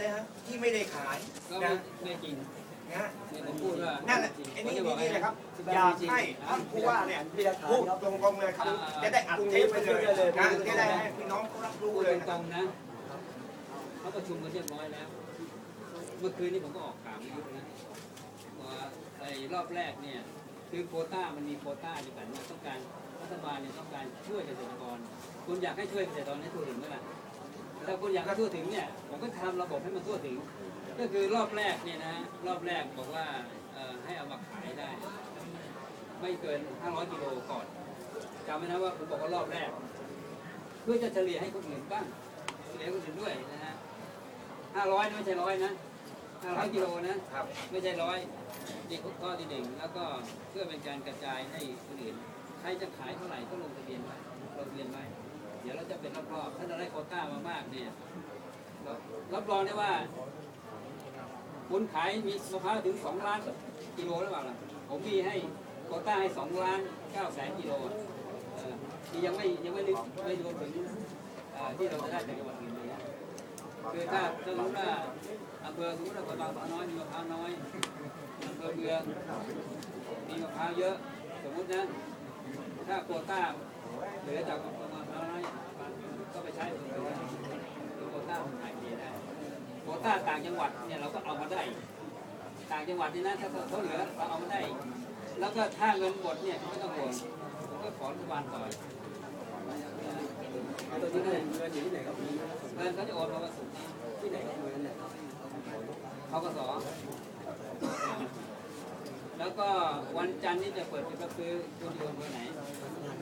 เลยฮะที่ไม่ได้ขายก็ไม่นะไม่จริงนะเนี่ยผมพูดว่านั่นแหละไอ้นี่นี่แหละครับอยากให้ท่านผู้ว่าเนี่ยพูดตรงๆเลยครับ จะได้อัดเทปไปเลยนะจะได้ให้พี่น้องเขารับรู้พูดเลยตนะ รงๆนะเขาประชุมกันเรียบร้อยแล้ว เมื่อคืนนี้ผมก็ออกข่าวไม่ยุบนะว่าไอ้รอบแรกเนี่ย คือโควต้ามันมีโควต้าอยู่กันว่าต้องการรัฐบาลเนี่ยต้องการช่วยเกษตรกรคุณอยากให้ช่วยเกษตรกรให้ทั่วถึงเมื่อไหร่ ถ้าคุณอยากให้ทั่วถึงเนี่ยผมก็ทำระบบให้มันทั่วถึง ก็คือรอบแรกเนี่ยนะรอบแรกบอกว่าเอ่อให้เอามาขายได้ ไม่เกิน 500กิโลก่อนจำไว้นะว่าผมบอกว่ารอบแรก เพื่อจะเฉลี่ยให้คนอื่นบ้างเฉลี่ยให้คนอื่นด้วยนะฮะ500ไม่ใช่ร้อยนะ500กิโลนะครับไม่ใช่ร้อยนี่ข้อที่หนึ่งแล้วก็เพื่อเป็นการกระจายให้คนอื่นใครจะขายเท่าไหร่ก็ลงทะเบียนไว้ลงทะเบียนไว้ เดี๋ยวเราจะเป็นรอบๆถ้าเราได้โคต้ามามากเนี่ยรับรองได้ว่าคุณขายมีมะพร้าวถึง2ล้านกิโลหรือเปล่าล่ะผมมีให้โคต้าให้2ล้าน9แสนกิโลอะเออที่ยังไม่ยังไม่ได้ไม่รวมถึงที่เราจะได้จากจังหวัดอื่นเลยนะคือถ้าถ้ารู้ว่าอำเภอสมมติว่าคนบางสาวน้อยมีมะพร้าวน้อยอำเภอเมืองมีมะพร้าวเยอะ สมมตินะถ้าโคต้า เหลือจากอำเภอมะพร้าวน้อยก็ไปใช้อำเภอเมืองคือโคต้าขายเบียได้โคต้าต่างจังหวัดเนี่ยเราก็เอามาได้ ต่างจังหวัดนี่นะถ้าเขาเหลือเราเอามาได้ แล้วก็ถ้าเงินหมดเนี่ยไม่ต้องห่วงผมก็ขอรัฐบาลต่อยตัวนี้เงินเงินอยู่ที่ไหนครับเงินเขาจะโอนมาวันศุกร์ที่ไหนครับเงินเนี่ยเขาก็สอแล้วก็วันจันทร์นี่จะเปิดจุดรับซื้อคุณอยู่อำเภอไหน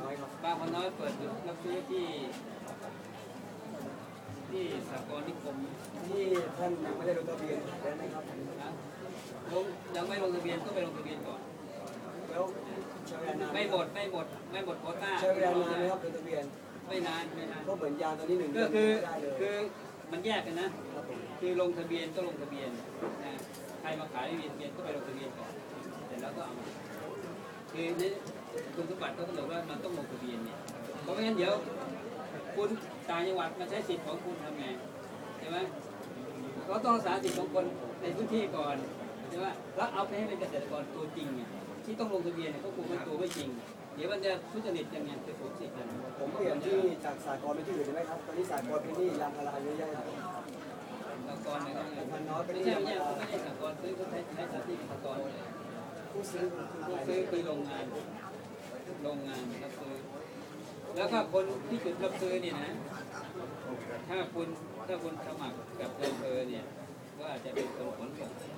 อยครับบางคนน้อยเปิดจุดรับซื้อที่ ที่สากลนิคมที่ท่านยังไม่ได้ลงทะเบียนได้ไหมครับนะลงยังไม่ลงทะเบียนก็ไปลงทะเบียนก่อน แล้วใช้เวลานานไม่หมดไม่หมดไม่หมดโควต้าใช้เวลานานไหมครับลงทะเบียนไม่นานไม่นานก็เหมือนยางตัวนี้หนึ่งก็คือได้เลยคือมันแยกกันนะครับผมคือลงทะเบียนก็ลงทะเบียนนะใครมาขายไม่มีทะเบียนก็ไปลงทะเบียนก่อนเสร็จแล้วก็เอามา คือในคุณสมบัติก็ต้องบอกว่ามันต้องลงทะเบียนเนี่ยเพราะไม่งั้นเดี๋ยวคุณต่างจังหวัดมาใช้สิทธิ์ของคุณทำไงใช่ไหมเราต้องรักษาสิทธิ์ของคนในพื้นที่ก่อนใช่ไหมแล้วเอาไปให้เป็นเกษตรกรตัวจริงเนี่ยที่ต้องลงทะเบียนเนี่ยเขาคงไม่ตัวไม่จริง เดี๋ยวมันจะทุจริตยังไงจะสูญสิทธิ์กันผมเปลี่ยนที่จากสากลไปที่อื่นได้ไหมครับตอนนี้สากลเป็นหนี้ยางพาราเยอะแยะครับสากลนะครับมันน้อยเป็นหไม่นี้ใช่ยางไม่พาใช่ราไม่ใช่สากลซื้อก็ใช้ใช้สถานที่เป็นสากลเลย ผู้ซื้อผู้ซื้อคือโรงงาน โรงงานรับซื้อ แล้วก็คนที่จุดรับซื้อเนี่ยนะ ถ้าคุณถ้าคุณสมัครกับอำเภอเนี่ย ก็อาจจะเป็นคนขนส่ง